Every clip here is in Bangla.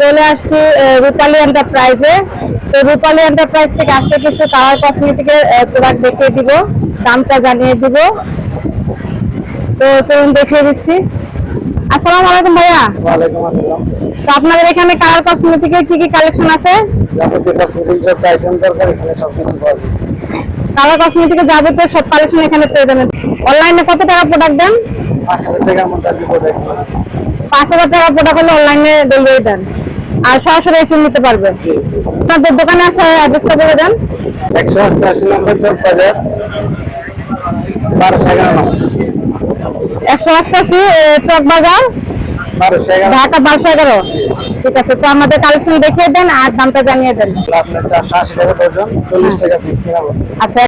চলে আসছি রূপালী এন্টারপ্রাইজে তো রূপালী এন্টারপ্রাইজ থেকে আজকে কিছু কালার কসমেটিকের প্রোডাক্ট দেখিয়ে দিব দামটা জানিয়ে দিব। তো চলুন দেখিয়ে দিচ্ছি। আসসালামু আলাইকুম ভাইয়া। ওয়ালাইকুম আসসালাম। তো আপনাদের এখানে কালার কসমেটিকের কি কি কালেকশন আছে? যাবতীয় কসমেটিক যত আইটেম দরকার এখানে সব কিছু পাওয়া যায়। কালার কসমেটিকের যাবতীয় সব কালেকশন এখানে পেয়ে যাবেন। অনলাইনে কত টাকা প্রোডাক্ট দেন? পাঁচ হাজার টাকার মধ্যে আপনি প্রোডাক্ট পাঁচ হাজার টাকা প্রোডাক্ট হলে অনলাইনে ডেলিভারি দেন। আর সরাসরি এসে নিতে পারবেন আপনাদের দোকানে আসা অ্যাড্রেসটা বলে দেন। একশো অষ্টআশি নম্বর চক বাজার বারোশো এগারো একশো অষ্টাশি চক বাজার ঢাকা বারোশো এগারো। ঠিক আছে তো আমাদের কালেকশন দেখিয়ে দেন আর দামটা জানিয়ে দেন। আচ্ছা।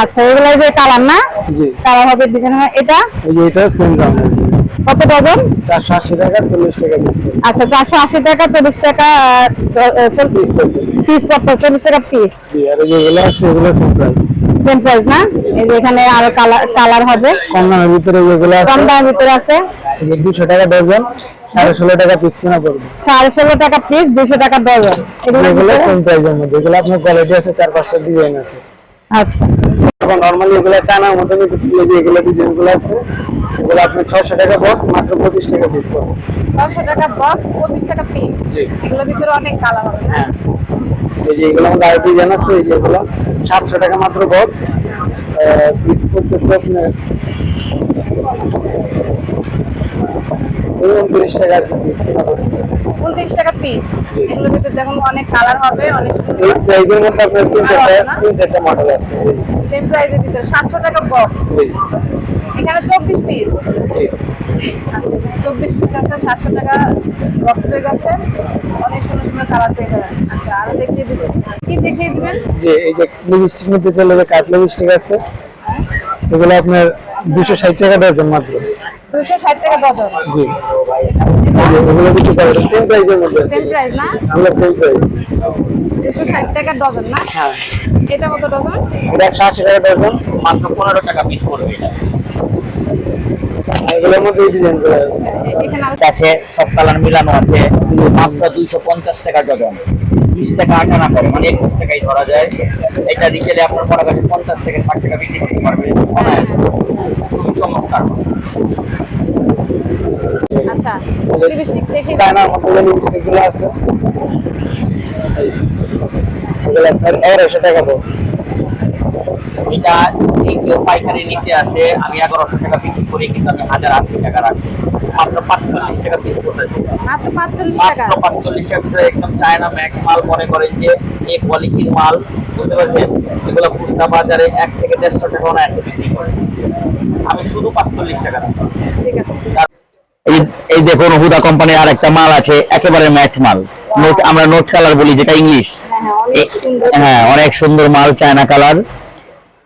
আচ্ছা এগুলো যে কালার না? জি। কালার হবে ডিজাইন এটা? এটা সেম দাম। কত ডজন? চারশো আশি টাকা চল্লিশ টাকা আচ্ছা চারশো আশি টাকা চল্লিশ টাকা পিস পড়তো চল্লিশ টাকা পিস আছে এগুলো সেম প্রাইস না? এই যে এখানে আরও কালার কালার হবে। কম দামের ভিতরে যেগুলো কম দামের ভিতরে আছে। দুশো টাকা ডজন সাড়ে ষোলো টাকা পিস কিনা পড়বে। সাড়ে ষোলো টাকা পিস দুশো টাকা ডজন। এগুলো এগুলো সেম প্রাইসের মধ্যে। এগুলো আপনার কোয়ালিটি আছে চার পাঁচটা ডিজাইন আছে। আচ্ছা। এখন নর্মালি এগুলো চানার মধ্যে কিছু যে এগুলো ডিজাইন আছে। এগুলো আপনি ছয়শো টাকা বক্স মাত্র পঁচিশ টাকা পিস পাবেন। ছশো টাকা বক্স পঁচিশ টাকা পিস। এগুলোর ভিতরে অনেক কালার হবে হ্যাঁ। এই যে এগুলো আমাদের আরও ডিজাইন আছে এই যে সাতশো টাকা মাত্র বক্স পিস করতেছে আপনার উনত্রিশ টাকা উনত্রিশ টাকা পিস এগুলোর ভিতরে দেখুন অনেক কালার হবে অনেক এই প্রাইসের মধ্যে আপনার তিন চারটা তিন চারটা মডেল আছে। সেম প্রাইসের ভিতরে সাতশো টাকা বক্স এখানে চব্বিশ পিস জি। আচ্ছা চব্বিশ পিস আছে সাতশো টাকা বক্স পেয়ে যাচ্ছে অনেক সুন্দর সুন্দর কালার পেয়ে যাবেন। আচ্ছা আরও দেখিয়ে দিচ্ছি। কি দেখিয়ে দিবেন? যে এই যে লিপস্টিক নিতে চলে যে কাঠ লিপস্টিক আছে এগুলো আপনার দুশো ষাট টাকা ডজন মাত্র। দুশো ষাট টাকা ডজন জি। এগুলো কিছু পাবেন সেম প্রাইসের মধ্যে। সেম প্রাইস না? এগুলো সেম প্রাইস দুশো ষাট টাকা ডজন না? হ্যাঁ। এটা কত ডজন? এটা একশো আশি টাকা ডজন মাত্র পনেরো টাকা পিস পড়বে এটা। এগুলোর মধ্যে ডিজাইনগুলো আছে। আছে সব কালার মিলানো আছে মাত্র দুইশো পঞ্চাশ টাকা ডজন। বিশ টাকা আটানা করে মানে একুশ টাকাই ধরা যায়। এটা রিটেলে আপনার মনে করেন পঞ্চাশ থেকে ষাট টাকা বিক্রি করতে পারবে অনায়াসে। চমৎকার। আচ্ছা লিপস্টিক দেখে চায়নার মধ্যে লিপস্টিকগুলো আছে। এগুলো আপনার আড়াইশো টাকা বক্স এটা কেউ পাইকারি নিতে আসে আমি এগারোশো টাকা বিক্রি করি কিন্তু আমি হাজার আশি টাকা রাখি। মাত্র পাঁচচল্লিশ টাকা পিস পড়তেছে মাত্র পাঁচচল্লিশ টাকা? পাঁচচল্লিশ টাকা একদম চায়না ম্যাক মাল মনে করেন যে এ কোয়ালিটির মাল বুঝতে পারছেন? এগুলো খুচরা বাজারে এক থেকে দেড়শো টাকা বিক্রি করে। আমি শুধু পাঁচচল্লিশ টাকা। ঠিক আছে। এই এই দেখুন হুদা কোম্পানির আর একটা মাল আছে একেবারে ম্যাট মাল। নোট আমরা নোট কালার বলি যেটা ইংলিশ হ্যাঁ হ্যাঁ অনেক সুন্দর। হ্যাঁ অনেক সুন্দর মাল চায়না কালার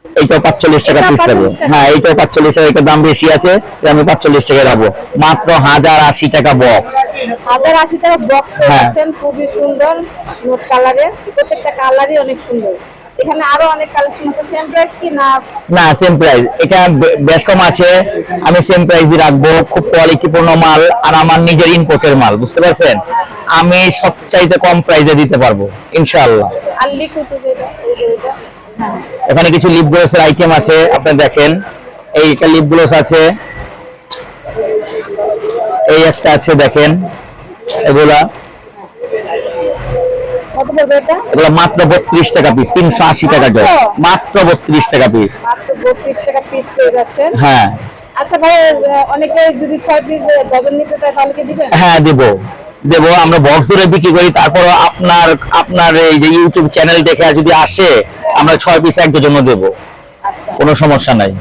এইটাও পাঁচচল্লিশ টাকা পিস দেবো। 45 টাকা। হ্যাঁ এইটাও পাঁচচল্লিশ টাকা এটার দাম বেশি আছে আমি পাঁচচল্লিশ টাকা রাখব মাত্র হাজার আশি টাকা বক্স হাজার আশি টাকা বক্স হ্যাঁ। খুবই সুন্দর নোট কালারের প্রত্যেকটা কালারই অনেক সুন্দর। এখানে আরও অনেক কালেকশন আছে। সেম প্রাইস কি না? না সেম প্রাইস এটা বেশ কম আছে। আমি সেম প্রাইসই রাখব। খুব কোয়ালিটিপূর্ণ মাল আর আমার নিজের ইনপোর্টের মাল বুঝতে পারছেন? আমি সবচাইতে কম প্রাইসে দিতে পারব ইনশাআল্লাহ। আর লিকুইড এটা। হ্যাঁ। এখানে কিছু লিপ গ্লোসের আইটেম আছে আপনি দেখেন। এই একটা লিপ গ্লোস আছে। এই একটা আছে দেখেন। এগুলা। কত পড়বে এটা? এগুলো মাত্র বত্রিশ টাকা পিস তিনশো আশি টাকা ডজ মাত্র বত্রিশ টাকা পিস মাত্র টাকা পিস পেয়ে যাচ্ছেন। হ্যাঁ। আচ্ছা ভাই অনেকে যদি ছয় পিস ডজন নিতে চায় তাহলে কি দিবেন? হ্যাঁ দেব। দেব আমরা বক্স ধরে বিক্রি করি তারপর আপনার আপনার এই যে ইউটিউব চ্যানেল দেখে যদি আসে আমরা ছয় পিস এক জন্য দেবো। আচ্ছা। কোনো সমস্যা নাই।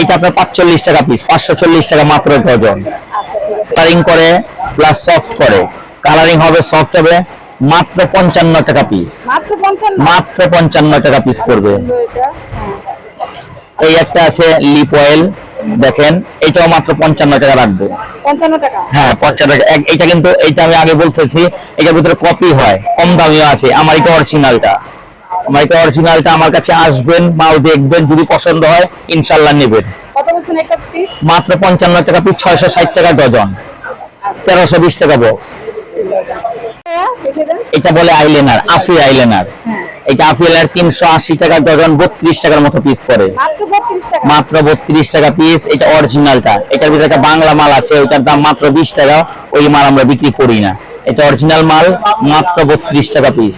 এটা আপনার পাঁচচল্লিশ টাকা পিস পাঁচশো চল্লিশ টাকা মাত্র ডজন আচ্ছা কালারিং করে প্লাস সফট করে। কালারিং হবে সফট হবে। মাত্র পঞ্চান্ন টাকা পিস মাত্র পঞ্চান্ন? টাকা পিস পড়বে। এটা এই একটা আছে লিপ অয়েল দেখেন এটাও মাত্র পঞ্চান্ন টাকা রাখব। হ্যাঁ পঞ্চান্ন টাকা। এইটা কিন্তু এইটা আমি আগে বলতেছি এটার ভিতরে কপি হয় কম দামিও আছে। আমার এটা অরিজিনালটা আমার এটা অরিজিনালটা আমার কাছে আসবেন মাও দেখবেন যদি পছন্দ হয় ইনশাল্লাহ নেবেন। মাত্র পঞ্চান্ন টাকা পিস ছয়শো ষাট টাকা ডজন। তেরোশো বিশ টাকা বক্স এটা বলে আইলেনার আফি আইলেনার হ্যাঁ। এটা আফি আইলেনার তিনশো আশি টাকা ডজন বত্রিশ টাকার মতো পিস পড়ে। মাত্র বত্রিশ টাকা। পিস এটা অরিজিনালটা এটার ভিতরে একটা বাংলা মাল আছে ওইটার দাম মাত্র বিশ টাকা ওই মাল আমরা বিক্রি করি না। এটা অরিজিনাল মাল মাত্র বত্রিশ টাকা পিস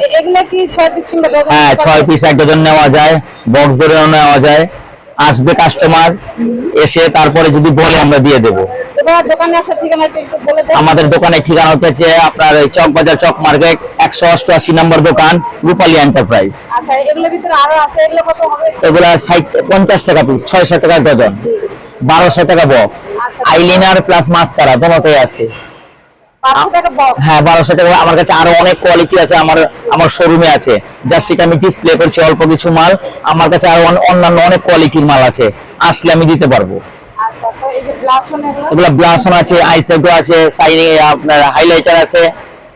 হ্যাঁ ছয় পিস এক ডজন নেওয়া যায় বক্স ধরেও নেওয়া যায়। আসবে কাস্টমার এসে তারপরে যদি বলে আমরা দিয়ে দেবো। আমাদের দোকানের ঠিকানা হচ্ছে আপনার চক বাজার চক মার্কেট একশো অষ্টআশি নম্বর দোকান রূপালী এন্টারপ্রাইজ আচ্ছা আছে এগুলো পঞ্চাশ টাকা পিস ছয়শো টাকা ডজন বারোশো টাকা বক্স। আইলিনার প্লাস মাস্কারা দোনোটাই আছে। হ্যাঁ বারোশো টাকা। আমার কাছে আরও অনেক কোয়ালিটি আছে আমার আমার শোরুমে আছে। জাস্ট আমি ডিসপ্লে করছি অল্প কিছু মাল। আমার কাছে আরও অন্যান্য অনেক কোয়ালিটির মাল আছে। আসলে আমি দিতে পারব। আচ্ছা এগুলো? এগুলো ব্লাসন আছে আইসেগো আছে সাইনিং আপনার হাইলাইটার আছে।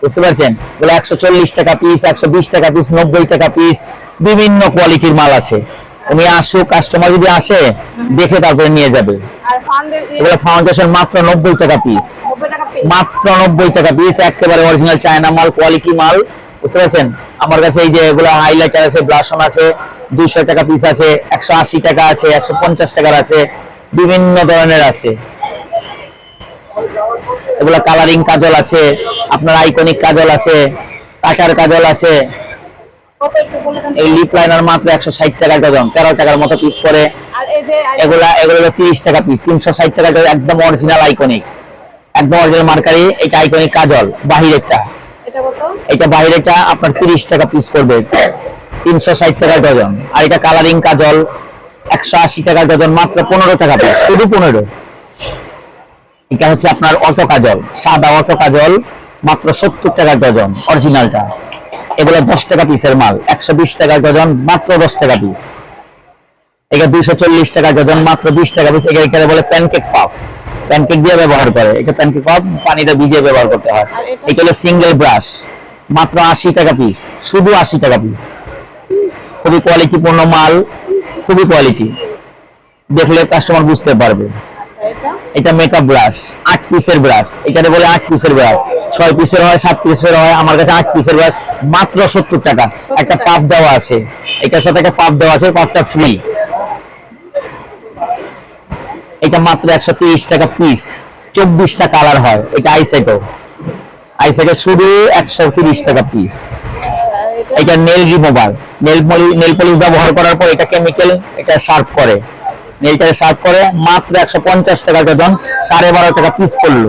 বুঝতে পারছেন? এগুলো একশো চল্লিশ টাকা পিস একশো বিশ টাকা পিস নব্বই টাকা পিস বিভিন্ন কোয়ালিটির মাল আছে। উনি আসুক কাস্টমার যদি আসে দেখে তারপরে নিয়ে যাবে। এগুলো ফাউন্ডেশন মাত্র নব্বই টাকা পিস নব্বই টাকা পিস মাত্র নব্বই টাকা পিস একেবারে অরিজিনাল চায়না মাল কোয়ালিটি মাল। বুঝতে পারছেন? আমার কাছে এই যে এগুলো হাইলাইটার আছে ব্লাসন আছে দুইশো টাকা পিস আছে একশো আশি টাকা আছে একশো পঞ্চাশ টাকার আছে বিভিন্ন ধরনের আছে। এগুলো কালারিং কাজল আছে আপনার আইকনিক কাজল আছে কাটার কাজল আছে কত একটু বলে দেন এই লিপ লাইনার মাত্র একশো ষাট টাকা ডজন তেরো টাকার মতো পিস পরে। এগুলা এগুলো তিরিশ টাকা পিস তিনশো ষাট টাকা ডজন, একদম অরিজিনাল আইকনিক একদম অরিজিনাল মার্কারি এটা আইকনিক কাজল বাহিরেরটা। এটা এটা আপনার তিরিশ টাকা পিস পড়বে তিনশো ষাট টাকা ডজন। আর এটা কালারিং কাজল একশো আশি টাকা ডজন মাত্র পনেরো টাকা পিস শুধু পনেরো। এটা হচ্ছে আপনার অটো কাজল সাদা অটো কাজল মাত্র সত্তর টাকা ডজন অরিজিনালটা এগুলো দশ টাকা পিসের মাল। একশো বিশ টাকা ডজন মাত্র দশ টাকা পিস এটা দুইশো চল্লিশ টাকা ডজন মাত্র বিশ টাকা পিস এটা এখানে বলে প্যানকেক পাপ প্যানকেক দিয়ে ব্যবহার করে। এটা প্যানকেক পাপ পানিটা ভিজিয়ে ব্যবহার করতে হয়। এটা? হলো সিঙ্গেল ব্রাশ মাত্র আশি টাকা পিস শুধু আশি টাকা পিস খুবই কোয়ালিটিপূর্ণ মাল। খুবই কোয়ালিটি দেখলে কাস্টমার বুঝতে পারবে। আচ্ছা এটা? এটা মেকআপ ব্রাশ আট পিসের ব্রাশ এটাতে বলে আট পিসের ব্রাশ ছয় পিসের হয় সাত পিসের হয় আমার কাছে আট পিসের ব্রাশ মাত্র সত্তর টাকা। একটা পাপ দেওয়া আছে। এটার সাথে একটা পাপ দেওয়া আছে পাপটা ফ্রি এটা মাত্র একশো তিরিশ টাকা পিস চব্বিশটা কালার হয়। এটা আইসেটো আইসেটো শুধু একশো তিরিশ টাকা পিস এটা nail remover nail polish nail polish ব্যবহার করার পর এটা কেমিক্যাল এটা শার্প করে। নেলটাকে শার্প করে মাত্র একশো পঞ্চাশ টাকা ডজন সাড়ে বারো টাকা পিস পড়ল।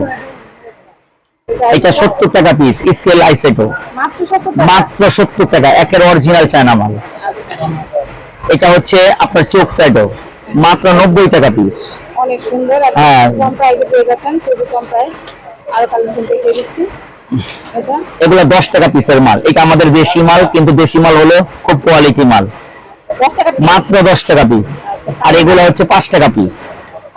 এটা সত্তর টাকা পিস স্কেল আইসেটো মাত্র সত্তর টাকা? একের অরিজিনাল চায়না মাল। এটা হচ্ছে আপনার চোখ সাইডও মাত্র নব্বই টাকা পিস অনেক সুন্দর আর হ্যাঁ। কম প্রাইসে পেয়ে যাচ্ছেন খুবই কম প্রাইস আরও কালেকশন দেখিয়ে দিচ্ছি। এগুলো দশ টাকা পিসের মাল। এটা আমাদের দেশি মাল কিন্তু দেশি মাল হলো খুব কোয়ালিটি মাল। মাত্র দশ টাকা পিস আর এগুলো হচ্ছে পাঁচ টাকা পিস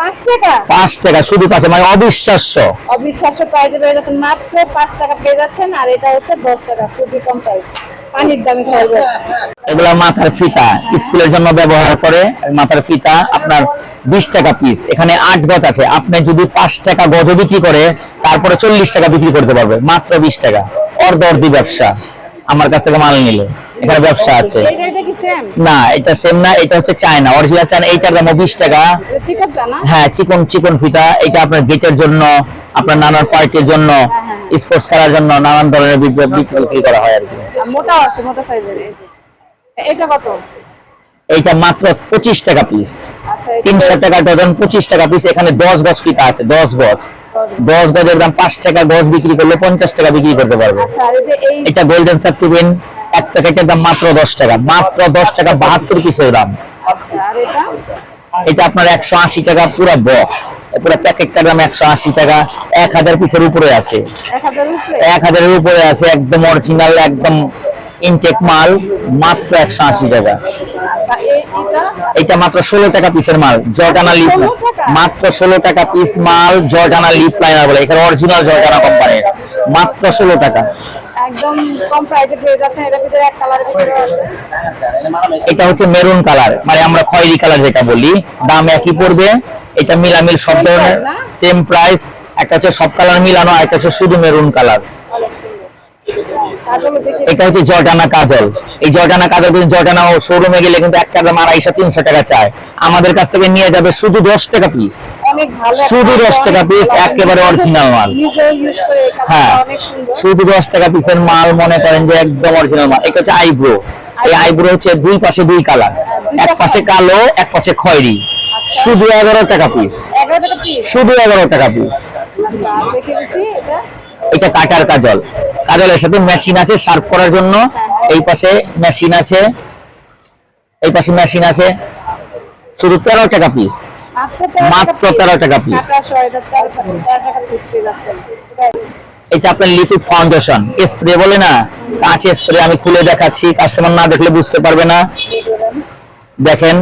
পাঁচ টাকা? পাঁচ শুধু পাঁচ মানে অবিশ্বাস্য। অবিশ্বাস্য প্রাইসে পেয়ে যাচ্ছেন মাত্র পাঁচ টাকা পেয়ে যাচ্ছেন আর এটা হচ্ছে দশ টাকা খুবই কম প্রাইস পানির দামে সর্ব এগুলা মাথার ফিতা। স্কুলের জন্য ব্যবহার করে মাথার ফিতা আপনার বিশ টাকা পিস এখানে গজ আছে। আপনি যদি পাঁচ টাকা গজ বিক্রি করে তারপরে চল্লিশ টাকা বিক্রি করতে পারবে। মাত্র বিশ টাকা। অর্ধ অর্ধি ব্যবসা। আমার কাছ থেকে মাল নিলে। এখানে ব্যবসা আছে। না এটা সেম না এটা হচ্ছে চায়না অরিজিনাল চায়না এইটার দাম বিশ টাকা। হ্যাঁ চিকন চিকন ফিতা। এটা আপনার গেটের জন্য আপনার নানান পার্টির জন্য হ্যাঁ, স্পোর্টস খেলার জন্য নানান ধরনের বিক্রি করা হয় আর কি। মোটাও আছে মোটা সাইজের এটা কত? এইটা মাত্র পঁচিশ টাকা পিস আচ্ছা তিনশো টাকা ডজন পঁচিশ টাকা পিস এখানে দশ গজ ফিতা আছে দশ গজ। দশ গজের দাম পাঁচ টাকা গজ বিক্রি করলে পঞ্চাশ টাকা বিক্রি করতে পারবে। আচ্ছা এই যে এই এটা গোল্ডেন সার্টিফিন এক প্যাকেটের দাম মাত্র দশ টাকা। মাত্র দশ টাকা বাহাত্তর পিসের দাম। এটা আপনার একশো আশি টাকা পুরো বক্স পুরো প্যাকেটটার দাম একশো আশি টাকা। এক হাজার পিসের উপরে আছে। এক হাজারের উপরে? আছে একদম অরিজিনাল একদম ইনটেক মাল মাত্র একশো আশি টাকা। এটা এটা মাত্র ষোলো টাকা পিসের মাল জর্ডানা লিপ মাত্র ষোলো টাকা পিস মাল জর্ডানা লিপ লাইনার বলে। এখানে অরিজিনাল জর্ডানা কোম্পানির মাত্র ষোলো টাকা। একদম কম প্রাইসে পেয়ে যাচ্ছেন এটা ভিতরে এক কালারের ভিতরে আছে। এটা হচ্ছে মেরুন কালার মানে আমরা খয়েরি কালার যেটা বলি দাম একই পড়বে এটা মিলামিল সব ধরনের সেম প্রাইস একটা হচ্ছে সব কালার মিলানো আর একটা হচ্ছে শুধু মেরুন কালার এটা হচ্ছে জর্ডানা কাজল। এই জর্ডানা কাজল কিন্তু জর্ডানা শোরুমে গেলে কিন্তু একটা দাম আড়াইশো তিনশো টাকা চায়। আমাদের কাছ থেকে নিয়ে যাবে শুধু দশ টাকা পিস শুধু 10 টাকা পিস একেবারে original মাল। হ্যাঁ শুধু দশ টাকা পিসের মাল মনে করেন যে একদম অরিজিনাল মাল। এটা হচ্ছে আইব্রো এই আইব্রো হচ্ছে দুই পাশে দুই কালার দুই এক পাশে। কালো এক পাশে খয়েরি। আচ্ছা। শুধু এগারো টাকা পিস শুধু এগারো টাকা পিস আচ্ছা এটা কাটার কাজল। কাজলের সাথে মেশিন আছে শার্প করার জন্য। এই পাশে মেশিন আছে। এই পাশে মেশিন আছে। শুধু তেরো টাকা পিস মাত্র 13 টাকা piece। এটা আপনার লিকুইড ফাউন্ডেশন স্প্রে বলে না। কাঁচ স্প্রে আমি খুলে দেখাচ্ছি। কাস্টমার না দেখলে বুঝতে পারবে না। দেখেন।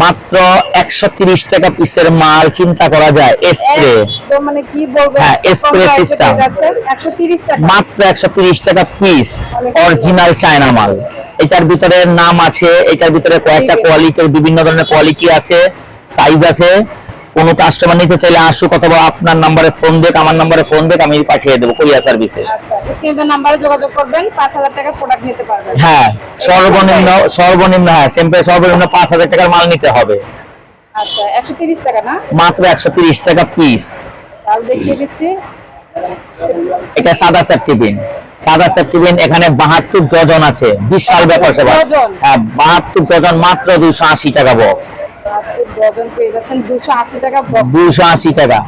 মাত্র একশো তিরিশ টাকা পিসের মাল চিন্তা করা যায় স্প্রে মানে হ্যাঁ, তিরিশ টাকা। মাত্র একশো তিরিশ টাকা পিস অরিজিনাল চায়না মাল। এটার ভিতরে নাম আছে এটার ভিতরে কয়েকটা কোয়ালিটির বিভিন্ন ধরনের কোয়ালিটি আছে সাইজ আছে। কোন কাস্টমার নিতে চাইলে আসুক অথবা আপনার নাম্বারে ফোন দেখ আমার নাম্বারে ফোন দেখ আমি পাঠিয়ে দেবো কুরিয়ার সার্ভিসে আচ্ছা পারবেন। হ্যাঁ সর্বনিম্ন সর্বনিম্ন হ্যাঁ সিম্পল সর্বনিম্ন পাঁচ হাজার টাকার মাল নিতে হবে। আচ্ছা মাত্র একশো তিরিশ টাকা পিস এটা সাদা সেফটিপিন সাদা সেফটিপিন এখানে বাহাত্তর ডজন আছে বিশাল ব্যাপার সেবা। হ্যাঁ বাহাত্তর ডজন মাত্র দুইশো আশি টাকা বক্স ডজন পেয়ে যাচ্ছেন দুশো আশি টাকা box। দুইশো আশি টাকা।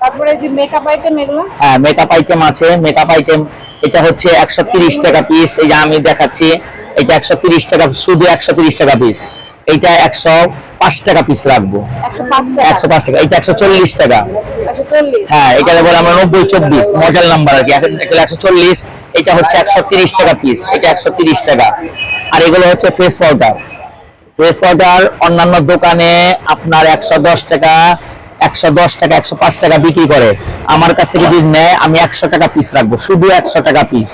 তারপরে যে মেকআপ আইটেম এগুলো? হ্যাঁ মেকআপ আইটেম আছে। মেকআপ আইটেম এটা হচ্ছে একশো তিরিশ টাকা পিস এই যে আমি দেখাচ্ছি এটা একশো তিরিশ টাকা শুধু একশো তিরিশ টাকা পিস এইটা একশো পাঁচ টাকা পিস রাখব। টাকা। এটা একশো চল্লিশ টাকা। একশো চল্লিশ। হ্যাঁ এখানে বলে আমরা নব্বই চব্বিশ মডেল নাম্বার আর কি। একশো চল্লিশ এটা হচ্ছে একশো তিরিশ টাকা পিস এটা একশো তিরিশ টাকা। আর এগুলো হচ্ছে ফেস পাউডার পাউডার অন্যান্য দোকানে আপনার একশো দশ টাকা একশো দশ টাকা একশো পাঁচ টাকা বিক্রি করে। আমার কাছ থেকে যদি নেয় আমি একশো টাকা পিস রাখব। শুধু একশো টাকা পিস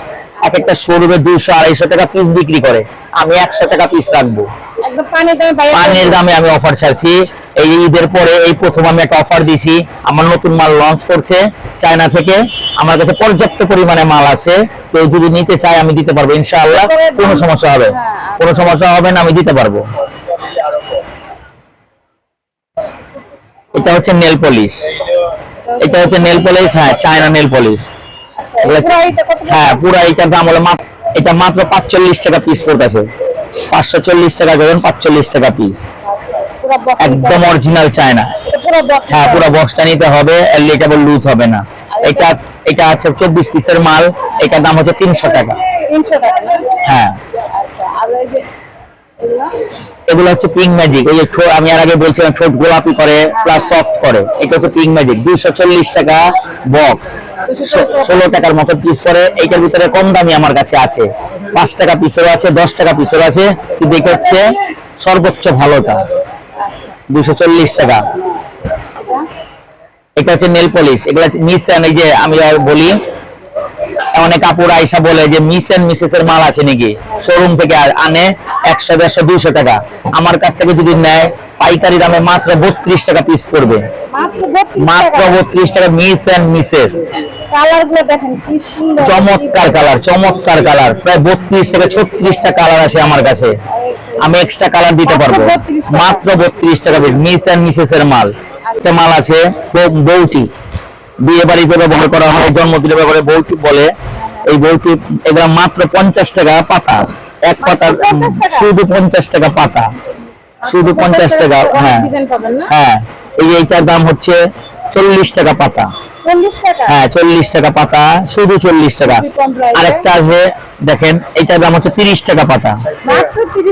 এক একটা শোরুমে দুইশো আড়াইশো টাকা পিস বিক্রি করে। আমি একশো টাকা পিস রাখব। পানির দামে বাইরে পানির দামে আমি অফার ছাড়ছি। এই ঈদের পরে এই প্রথম আমি একটা অফার দিছি। আমার নতুন মাল লঞ্চ করছে চায়না থেকে। আমার কাছে পর্যাপ্ত পরিমাণে মাল আছে। কেউ যদি নিতে চায় আমি দিতে পারব। ইনশাআল্লাহ কোনো সমস্যা হবে। কোনো সমস্যা হবে না আমি দিতে পারব। এটা হচ্ছে নেল পলিশ। এটা হচ্ছে নেল পলিশ হ্যাঁ চায়না নেল পলিশ। আচ্ছা? হ্যাঁ পুরো এটার দাম হলো মাত্র এটা মাত্র পাঁচচল্লিশ টাকা পিস পড়তেছে। পাঁচশো চল্লিশ টাকা ধরুন পাঁচচল্লিশ টাকা পিস একদম অরিজিনাল চায়না। হ্যাঁ পুরো। বক্সটা নিতে হবে এটা লুজ হবে না। এটা এটা আছে চব্বিশ পিসের মাল এটার দাম হচ্ছে তিনশো টাকা। 300 টাকা। হ্যাঁ। আচ্ছা এগুলো হচ্ছে পিঙ্ক ম্যাজিক ওই যে আমি আর আগে বলছিলাম ঠোঁট গোলাপি করে প্লাস সফট করে, এটা হচ্ছে পিঙ্ক ম্যাজিক দুইশো চল্লিশ টাকা বক্স ষোলো টাকার মতো পিস পরে, এইটার ভিতরে কম দামি আমার কাছে আছে। পাঁচ টাকা পিসেরও আছে, দশ টাকা পিসেরও আছে, কিন্তু এটা হচ্ছে সর্বোচ্চ ভালোটা। দুইশো চল্লিশ টাকা। এটা হচ্ছে নেল পলিশ এগুলো মিস এই যে আমি বলি অনেক কাপড় আইসা বলে যে মিস এন্ড মিসেস এর মাল আছে নাকি? শোরুম থেকে আর আনে একশো দেড়শো দুইশো টাকা। আমার কাছ থেকে যদি নেয় পাইকারি দামে মাত্র বত্রিশ টাকা পিস পড়বে। মাত্র 32 মাত্র টাকা বত্রিশ টাকা মিস এন্ড মিসেস চমৎকার কালার চমৎকার কালার প্রায় বত্রিশ থেকে ছত্রিশটা কালার আছে আমার কাছে। আমি এক্সট্রা কালার দিতে পারব। মাত্র 32 টাকা। মাত্র বত্রিশ টাকা মিস এন্ড মিসেস এর মাল। একটা মাল আছে বৌটি। বিয়ে বাড়িতে ব্যবহার করা হয় জন্মদিনে ব্যবহারে বৌটি বলে এই বৌটি এগুলা মাত্র পঞ্চাশ টাকা পাতা। এক পাতা শুধু পঞ্চাশ টাকা পাতা। শুধু পঞ্চাশ টাকা হ্যাঁ। হ্যাঁ এই এইটার দাম হচ্ছে চল্লিশ টাকা পাতা। 40 হ্যাঁ চল্লিশ টাকা পাতা শুধু চল্লিশ টাকা। আরেকটা আছে দেখেন এটার দাম হচ্ছে তিরিশ টাকা পাতা।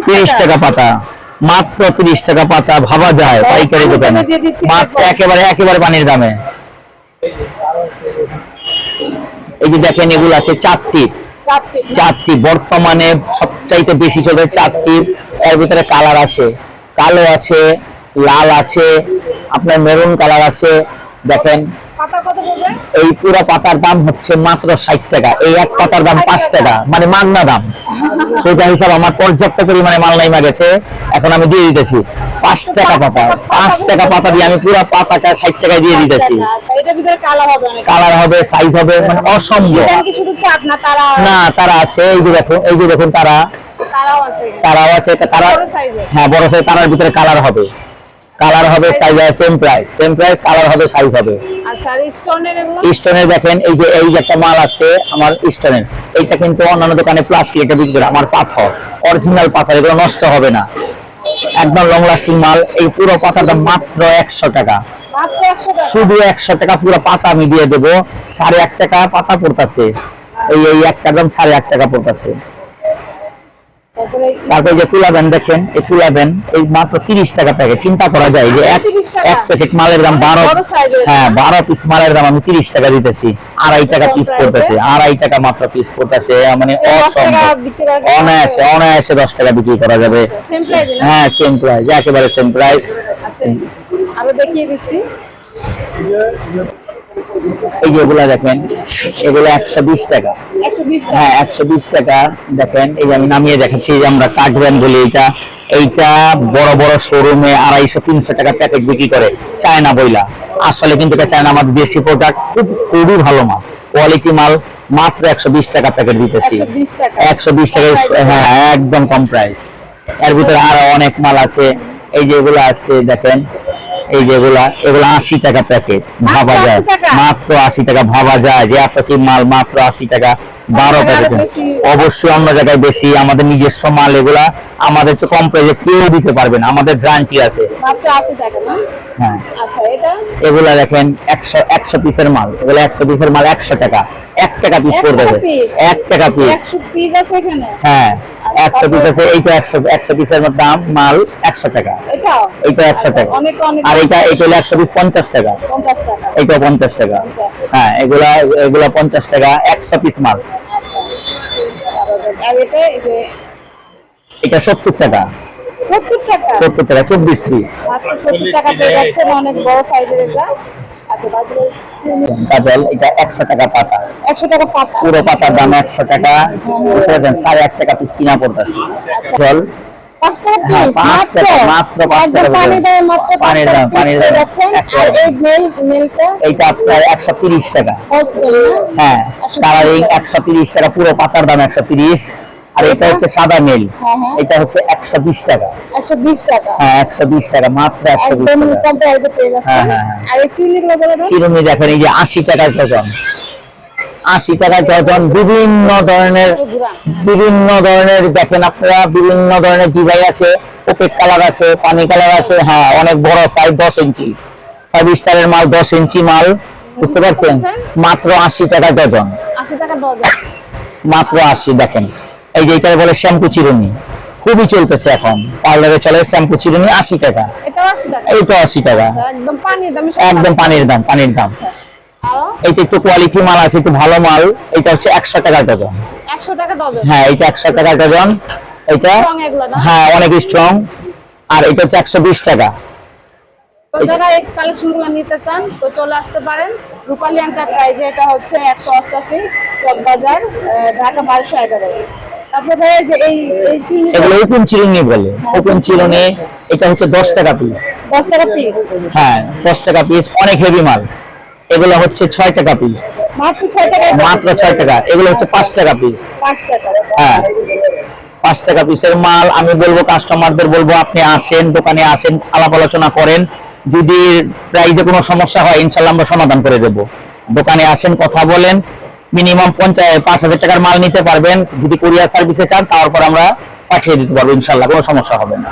তিরিশ টাকা? পাতা। মাত্র তিরিশ টাকা পাতা ভাবা যায় পাইকারি দোকানে। মাত্র একেবারে একেবারে পানির দামে। এই যে দেখেন এগুলো আছে চারটি। চারটে। বর্তমানে সবচাইতে বেশি চলে চারটি। এর ভিতরে কালার আছে কালো আছে লাল আছে আপনার মেরুন কালার আছে। দেখেন এই পুরো পাতার দাম হচ্ছে মাত্র ষাট টাকা। এই এক পাতার দাম পাঁচ টাকা মানে মাগনা দাম। সেটা হিসাব আমার পর্যাপ্ত পরিমাণে মাল নাইমা গেছে। এখন আমি দিয়ে দিতেছি। পাঁচ টাকা পাতা পাঁচ টাকা পাতা দিয়ে আমি পুরো পাতাটা ষাট টাকায় দিয়ে দিতেছি। কালার হবে সাইজ হবে মানে অসম্ভব। না তারা আছে এই যে দেখুন এই যে দেখুন তারা। তারাও আছে। তারাও আছে তারা হ্যাঁ বড় সাইজ তারার ভিতরে কালার হবে। কালার হবে size same price same price colour হবে সাইজ হবে। আচ্ছা স্টোনের এগুলো? স্টোনের দেখেন এই যে এই যে একটা মাল আছে আমার স্টোনের এইটা কিন্তু অন্যান্য দোকানে প্লাস্টিক এটা বিক্রি করে আমার পাথর অরিজিনাল পাথর এগুলো নষ্ট হবে না। একদম লং লাস্টিং মাল এই পুরো দাম মাত্র একশো টাকা। মাত্র একশো টাকা? শুধু একশো টাকা পুরো পাতা আমি দিয়ে দেবো সাড়ে এক টাকা পাতা পড়তাছে। এই এই একটা দাম সাড়ে এক টাকা পড়তাছে। তারপরে যে তুলাবেন দেখেন এই তুলাবেন এই মাত্র তিরিশ টাকা প্যাকেট চিন্তা করা যায় যে এক এক প্যাকেট মালের দাম বারো হ্যাঁ বারো পিস মালের দাম আমি তিরিশ টাকা দিতেছি। আড়াই টাকা পিস পড়তেছে আড়াই টাকা মাত্র পিস পড়তেছে মানে অসম্ভব? অনায়াসে অনায়াসে দশ টাকা বিক্রি করা যাবে। না? হ্যাঁ সেম প্রাইস একেবারে সেম প্রাইস আচ্ছা দেখিয়ে দিচ্ছি। এই যে এগুলা দেখেন এগুলো একশো বিশ টাকা। হ্যাঁ একশো বিশ টাকা দেখেন এই যে আমি নামিয়ে দেখাচ্ছি যে আমরা বলি এটা। এইটা বড় বড় শোরুমে আড়াইশো তিনশো টাকা প্যাকেট বিক্রি করে চায়না বইলা। আসলে কিন্তু এটা চায়না আমাদের দেশি প্রোডাক্ট খুব খুবই ভালো মাল। কোয়ালিটি মাল মাত্র একশো বিশ টাকা প্যাকেট দিতেছি। একশো বিশ টাকা? হ্যাঁ একদম কম প্রাইস এর ভিতরে আরও অনেক মাল আছে। এই যে এগুলো আছে দেখেন এই যেগুলা এগুলো আশি টাকা প্যাকেট ভাবা যায়। মাত্র আশি টাকা ভাবা যায় যে এত মাল মাত্র আশি টাকা বারো প্যাকেট। অবশ্যই অন্য জায়গায় বেশি আমাদের নিজস্ব মাল এগুলা আমাদের তো কম প্রাইসে কেউ দিতে পারবে না আমাদের গ্যারান্টি আছে। হ্যাঁ। আচ্ছা এগুলা দেখেন একশো একশো পিসের মাল এগুলো একশো পিসের মাল একশো টাকা। এক টাকা পিস করে দেবে। এক টাকা পিস হ্যাঁ। একশো পিস আছে এইটা একশো একশো পিসের দাম মাল একশো টাকা। এইটা একশো টাকা। অনেক অনেক। আর এটা এটা হলো একশো পিস পঞ্চাশ টাকা। পঞ্চাশ পঞ্চাশ টাকা। হ্যাঁ এগুলা এগুলা পঞ্চাশ টাকা একশো পিস মাল। এটা যে এটা সত্তর টাকা। সত্তর টাকা? সত্তর টাকা চব্বিশ পিস টাকা পেয়ে যাচ্ছেন অনেক বড় সাইজের এটা। আচ্ছা তারপরে কাজল এটা একশো টাকা পাতা। একশো টাকা পাতা। পুরো পাতার দাম একশো টাকা। সাড়ে এক টাকা পিস কিনা পড়তেছে। জল হ্যাঁ, একশো তিরিশ টাকা। হ্যাঁ 130 এই একশো তিরিশ টাকা পুরো পাতার দাম একশো তিরিশ। আর এটা হচ্ছে সাদা মেল। হ্যাঁ, হ্যাঁ। এটা হচ্ছে একশো বিশ টাকা। একশো বিশ টাকা। হ্যাঁ একশো বিশ টাকা মাত্র একশো বিশ টাকা। হ্যাঁ। আর চিরুনি দেখেন এই যে আশি টাকার ডজন। আশি টাকার ডজন বিভিন্ন ধরনের বিভিন্ন ধরনের দেখেন আপনারা বিভিন্ন ধরনের ডিজাইন আছে। ওপেক কালার আছে পানি কালার আছে হ্যাঁ অনেক বড় সাইজ দশ ইঞ্চি। ফাইভ স্টারের মাল দশ ইঞ্চি মাল বুঝতে পারছেন? মাত্র আশি টাকা ডজন। আশি টাকা ডজন। মাত্র আশি দেখেন। এই যে এটা বলে শ্যাম্পু চিরুনি। খুবই চলতেছে এখন। পার্লারে চলে শ্যাম্পু চিরুনি আশি টাকা। এইটা আশি টাকা। একদম পানি একদম পানির দাম পানির দাম। আরও? এইটা একটু কোয়ালিটি মাল আছে একটু ভালো মাল। এটা হচ্ছে একশো টাকা ডজন। একশো টাকা ডজন? হ্যাঁ এটা একশো টাকা ডজন। এটা হ্যাঁ অনেক স্ট্রং আর এটা হচ্ছে একশো বিশ টাকা। তো যারা এই কালেকশনগুলো নিতে চান তো চলে আসতে পারেন। রূপালী এন্টারপ্রাইজে এটা হচ্ছে একশো অষ্টাশি চকবাজার আহ, ঢাকা বারোশো এগারো। তারপরে ভাই এই যে এই এই চিনি এগুলো ওপেন চিরুনি বলে। ওপেন চিরুনি এটা হচ্ছে দশ টাকা পিস দশ টাকা পিস হ্যাঁ দশ টাকা পিস অনেক হেভি মাল। এগুলো হচ্ছে টাকা পিস মাত্র টাকা মাত্র ছয় টাকা। এগুলো হচ্ছে পাঁচ টাকা পিস টাকা। হ্যাঁ পাঁচ টাকা পিসের মাল। আমি বলব কাস্টমারদের বলব আপনি আসেন দোকানে আসেন আলাপ আলোচনা করেন। যদি প্রাইজে কোনো সমস্যা হয় ইনশাল্লাহ আমরা সমাধান করে দেব। দোকানে আসেন কথা বলেন। মিনিমাম পঞ্চাশ, পাঁচ হাজার টাকার মাল নিতে পারবেন। যদি কুরিয়ার সার্ভিসে চান, তারপর আমরা পাঠিয়ে দিতে পারব ইনশাল্লাহ, কোনো সমস্যা হবে না।